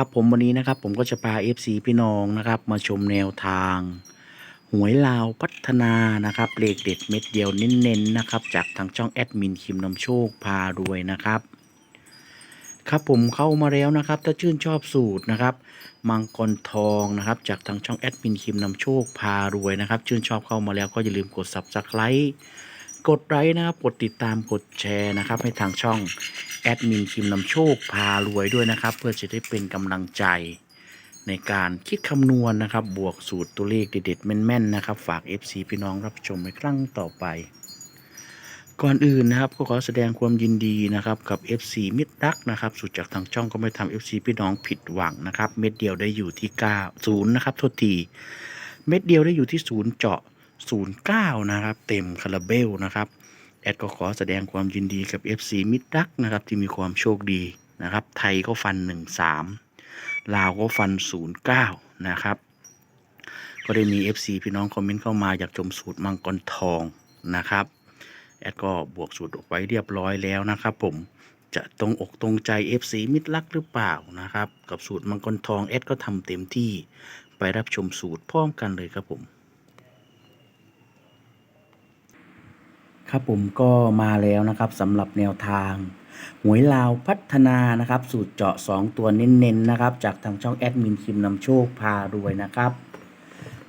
ครับผมวันนี้นะครับผมก็จะพา FC พี่น้องนะครับ มาชมแนวทาง หวยลาวพัฒนานะครับเลขเด็ดเม็ดเดียวเน้นๆนะครับ จากทางช่องแอดมินคิมนำโชคพารวยนะครับ ครับผมเข้ามาแล้วนะครับ ถ้าชื่นชอบสูตรนะครับ มังกรทองนะครับจากทางช่องแอดมินคิมนำโชคพารวยนะครับ ชื่นชอบเข้ามาแล้วก็อย่าลืมกด subscribe กดไลค์นะครับกดติดตามกดแชร์นะครับ ให้ทางช่องแอดมินคิมนำโชคพารวยด้วยนะครับ เพื่อจะได้เป็นกำลังใจในการคิดคำนวณนะครับ บวกสูตรตัวเลขเด็ดๆแม่นๆนะครับ ฝาก FC พี่น้องรับชมในครั้งต่อไป ก่อนอื่นนะครับก็ขอแสดงความยินดีนะครับกับ FC มิตรรักนะครับสุดจากทางช่องก็ไม่ทำ FC พี่น้องผิดหวังนะครับ เม็ดเดียวได้อยู่ที่9 0นะครับโทษทีเม็ดเดียวได้อยู่ที่ 0 เจาะ 09 นะครับ เต็มคาราเบลนะครับแอดก็ขอแสดงความยินดีกับ FC มิตรรักนะครับที่มีความโชคดีนะครับ ไทยก็ฟัน 13 ลาวก็ฟัน 09 นะครับ ก็ได้มี FC พี่น้องคอมเมนต์เข้ามาอยากชมสูตรมังกรทองนะครับแอดก็บวกสูตรออกไว้เรียบร้อยแล้วนะครับ ผมจะตรงอกตรงใจ FC มิตรลักหรือเปล่านะครับ กับสูตรมังกรทองแอดก็ทำเต็มที่ไปรับชมสูตรพร้อมกันเลยครับผม ครับผมก็มาแล้วนะครับสำหรับแนวทางหวยลาวพัฒนานะครับ สูตรเจาะ 2 ตัวเน้นๆนะครับ จากทางช่องแอดมินคิมนำโชคพารวยนะครับ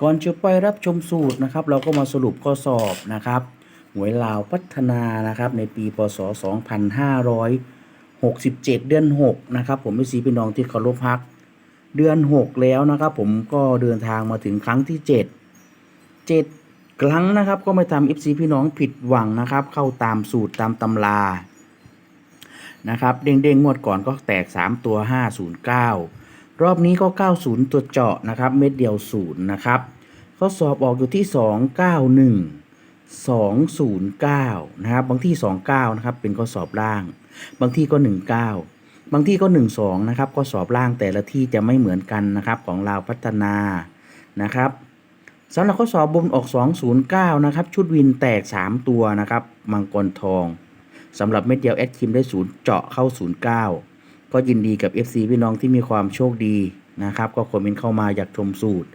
ก่อนจะไปรับชมสูตรนะครับ เราก็มาสรุปข้อสอบนะครับหวยลาวพัฒนานะครับ ในปีพศ 2567 เดือน 6 นะครับ ผมไม่สีพี่น้องที่เคารพพัก เดือน 6 แล้วนะครับ ผมก็เดินทางมาถึงครั้งที่ 7 7 ครั้งนะครับก็ไม่ทำ FC พี่น้องผิดหวังนะครับ เข้าตามสูตรตามตำรานะครับเด้งๆงวดก่อนก็แตก 3 ตัว 509 รอบนี้ก็ 90 ตัวเจาะนะครับ เม็ดเดียวศูนย์นะครับข้อสอบออกอยู่ที่ 291 209 นะครับ บางที่ 29 นะครับ เป็นข้อสอบล่าง บางที่ก็ 19 บางที่ก็ 12 นะครับข้อสอบล่างแต่ละที่จะไม่เหมือนกันนะครับของลาวพัฒนานะครับ สำหรับข้อสอบบนออก 209 นะครับ ชุดวินแตก 3 ตัวนะครับ มังกรทองสำหรับเม็ดเดียวแอดคิมได้ศูนย์เจาะเข้า 09 ก็ยินดีกับ FC พี่น้องที่มีความโชคดีนะครับ ก็คอมเมนต์เข้ามาอยากชมสูตร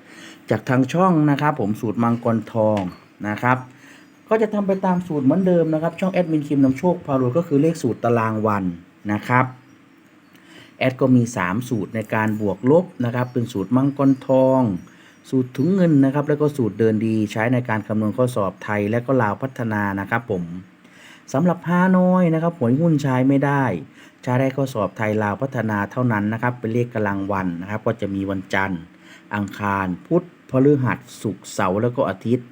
จากทางช่องนะครับ ผมสูตรมังกรทองนะครับ ก็จะทำไปตามสูตรเหมือนเดิมนะครับ ช่องแอดมินคิมนำโชคพารวยก็คือเลขสูตรตารางวันนะครับแอดก็มี 3 สูตรในการบวกลบนะครับ เป็นสูตรมังกรทอง สูตรถุงเงินนะครับ แล้วก็สูตรเดินดีใช้ในการคำนวณข้อสอบไทยและก็ลาวพัฒนานะครับผมสำหรับฮานอยนะครับหวยหุ้นใช้ไม่ได้ ใช้ได้ข้อสอบไทยลาวพัฒนาเท่านั้นนะครับ เป็นเลขกำลังวันนะครับ ก็จะมีวันจันทร์ อังคาร พุธพฤหัสศุกร์เสาร์แล้วก็อาทิตย์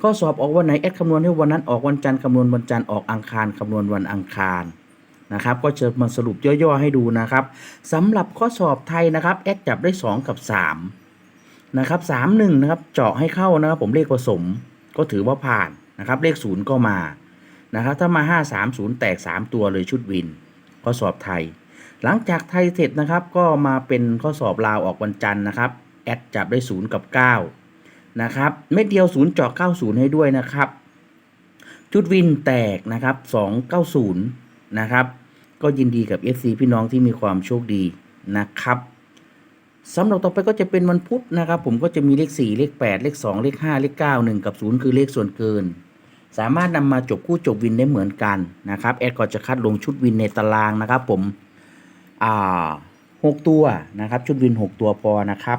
ข้อสอบออกวันไหนแอดคำนวณให้วันนั้นออกวันจันทร์คำนวณวันจันทร์ออกอังคารคำนวณวันอังคารนะครับก็จะมาสรุปย่อๆให้ดูนะครับสำหรับข้อสอบไทยนะครับแอดจับได้ 2 กับ 3 นะครับ3 1นะครับเจาะให้เข้านะครับผมเลขผสมก็ถือว่าผ่านนะครับเลขศูนย์ก็มานะครับถ้ามา 5 3 0 แตก 3 ตัวเลยชุดวิน ข้อสอบไทย หลังจากไทยเสร็จนะครับก็มาเป็นข้อสอบลาวออกวันจันทร์นะครับ แอดจับได้ 0 กับ 9 นะครับ เม็ดเดียว 0 เจาะ90 ให้ด้วยนะครับ ชุดวินแตกนะครับ 290 นะครับ ก็ยินดีกับ FC พี่น้องที่มีความโชคดีนะครับ สำหรับต่อไปก็จะเป็นวันพุธนะครับ ผมก็จะมีเลข 4 เลข 8 เลข 2 เลข 5 เลข 9 1 กับ 0 คือเลขส่วนเกิน สามารถนำมาจบคู่จบวินได้เหมือนกันนะครับแอดก็จะคัดลงชุดวินในตารางนะครับ ผมอ่าหกตัวนะครับ ชุดวิน 6 ตัวพอนะครับ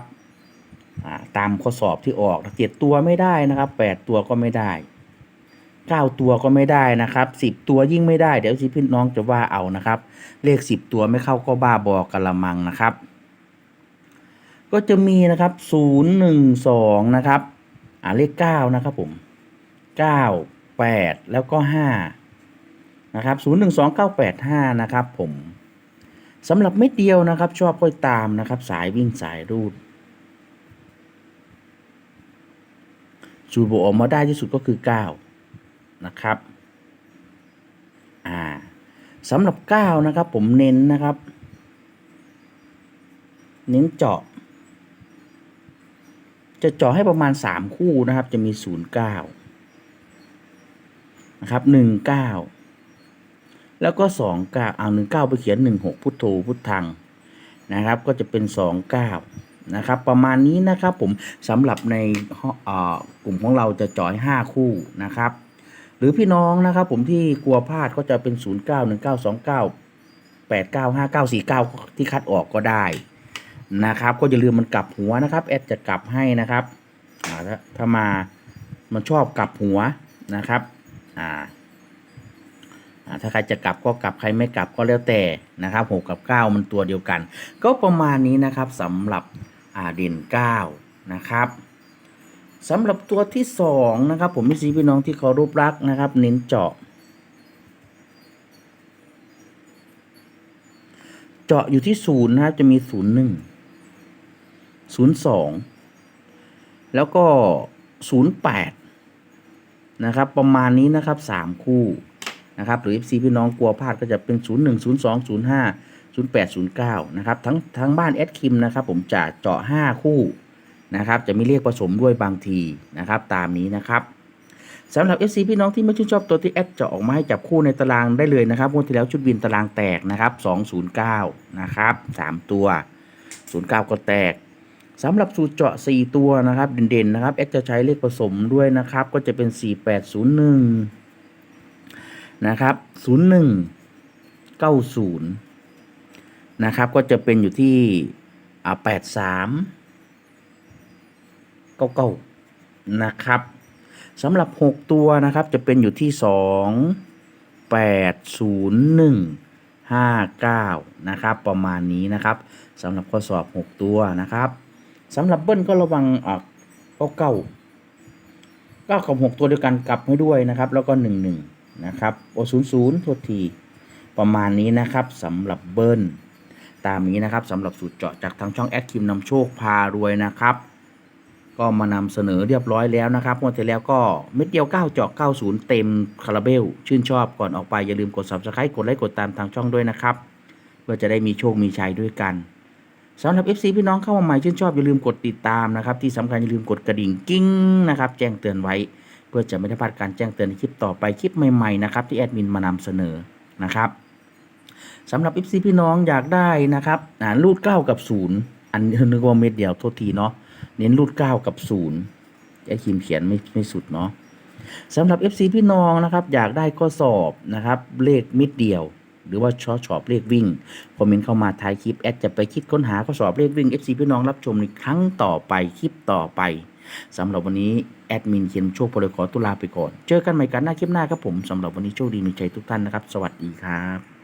าตามข้อสอบที่ออกเจ็ดตัวไม่ได้นะครับแปดตัวก็ไม่ได้เก้าตัวก็ไม่ได้นะครับสิบตัวยิ่งไม่ได้เดี๋ยวสิพี่น้องจะว่าเอานะครับ เลขสิบตัวไม่เข้าก็บ้าบอกะละมังนะครับ ก็จะมีนะครับศูนย์หนึ่งสองนะครับอ่าเลขเก้านะครับผมเก้าแปดแล้วก็ห้านะครับศูนย์หนึ่งสองเก้าแปดห้านะครับผมสำหรับเม็ดเดียวนะครับ ชอบก็ตามนะครับ สายวิ่งสายรูดสูตรบวกออกมาได้ที่สุดก็คือ 9 นะครับ อ่าสำหรับ 9 นะครับ ผมเน้นนะครับ เน้นเจาะ จะเจาะให้ประมาณ 3 คู่นะครับ จะมี 0 9 นะครับ 1 9 แล้วก็ 2 9 เอา1 9 ไปเขียน 1 6 พุทโธพุทธังนะครับ ก็จะเป็น 2 9 นะครับ ประมาณนี้นะครับผมสำหรับในกลุ่มของเราจะจาะให้5คู่นะครับ หรือพี่น้องนะครับผมที่กลัวพลาดก็จะเป็น 0 9 1 9 2 9 8 9 5 9 4 9 ที่คัดออกก็ได้ นะครับ ก็อย่าลืมมันกลับหัวนะครับแอดจะกลับให้นะครับถ้าถ้ามามันชอบกลับหัวนะครับอ่าถ้าใครจะกลับก็กลับใครไม่กลับก็แล้วแต่นะครับหกกับเก้ามันตัวเดียวกัน ก็ประมาณนี้นะครับสำหรับอ่าเด่นเก้านะครับสำหรับตัวที่สองนะครับ ผมพี่ซีพี่น้องที่เคารพรักนะครับ เน้นเจาะ เจาะอยู่ที่ศูนย์นะครับจะมีศูนย์หนึ่ง ศูนย์สองแล้วก็ศูนย์แปดนะครับ ประมาณนี้นะครับสามคู่นะครับ หรือ FC พี่น้องกลัวพลาดก็จะเป็น 0 1 0 2 0 5 0 8 0 9 นะครับ ทั้งทั้งบ้านแอดคิมนะครับ ผมจะเจาะ 5 คู่นะครับ จะมีเลขผสมด้วยบางทีนะครับ ตามนี้นะครับสำหรับ FC พี่น้องที่ไม่ชื่นชอบตัวที่แอดเจาะออกมาให้จับคู่ในตารางได้เลยนะครับงวดที่แล้วชุดวินตารางแตกนะครับ 209 นะครับ 3 ตัว 09 ก็แตก สำหรับสูตรเจาะ 4 ตัวนะครับ เด่นๆนะครับแอดจะใช้เลขผสมด้วยนะครับ ก็จะเป็น 4801 นะครับ 01 90 นะครับ ก็จะเป็นอยู่ที่อ่า83 99 นะครับสำหรับ 6 ตัวนะครับจะเป็นอยู่ที่ 2 8 0 1 5 9 นะครับ ประมาณนี้นะครับสำหรับข้อสอบ 6 ตัวนะครับ สำหรับเบิ้ลก็ระวังอะก็เก้าเก้ากับหกตัวเดียวกันกลับให้ด้วยนะครับ แล้วก็หนึ่งหนึ่งนะครับโอศูนย์ศูนย์โทษทีประมาณนี้นะครับสำหรับเบิ้ลตามนี้นะครับสำหรับสูตรเจาะจากทางช่องแอดคิมนำโชคพารวยนะครับ ก็มานำเสนอเรียบร้อยแล้วนะครับงวดที่แล้วก็เม็ดเดียว9เจาะ90 เต็มคาราเบล ชื่นชอบก่อนออกไปอย่าลืมกด subscribe กดไลค์กดตามทางช่องด้วยนะครับเพื่อจะได้มีโชคมีชัยด้วยกัน สำหรับ FC พี่น้องเข้ามาใหม่ชื่นชอบอย่าลืมกดติดตามนะครับที่สำคัญอย่าลืมกดกระดิ่งกิ้งนะครับแจ้งเตือนไว้ เพื่อจะไม่ได้พลาดการแจ้งเตือนในคลิปต่อไปคลิปใหม่ๆนะครับที่แอดมินมานำเสนอนะครับสำหรับ FC พี่น้องอยากได้นะครับอ่ารูด9กับ0อันนึกว่าเม็ดเดียวโทษทีเนาะเน้นรูด9กับ0ไอ้คิมเขียนไม่ไม่สุดเนาะสำหรับ FC พี่น้องนะครับอยากได้ข้อสอบนะครับเลขมิดเดียว หรือว่าชอบชอบเลขวิ่งคอมเมนต์เข้ามาท้ายคลิปแอดจะไปคิดค้นหาข้อสอบเลขวิ่ง FC พี่น้องรับชมในครั้งต่อไปคลิปต่อไปสำหรับวันนี้แอดมินเขียนโชคพลขอตุลาไปก่อน เจอกันใหม่กันหน้าคลิปหน้าครับผมสำหรับวันนี้โชคดีมีใจทุกท่านนะครับ สวัสดีครับ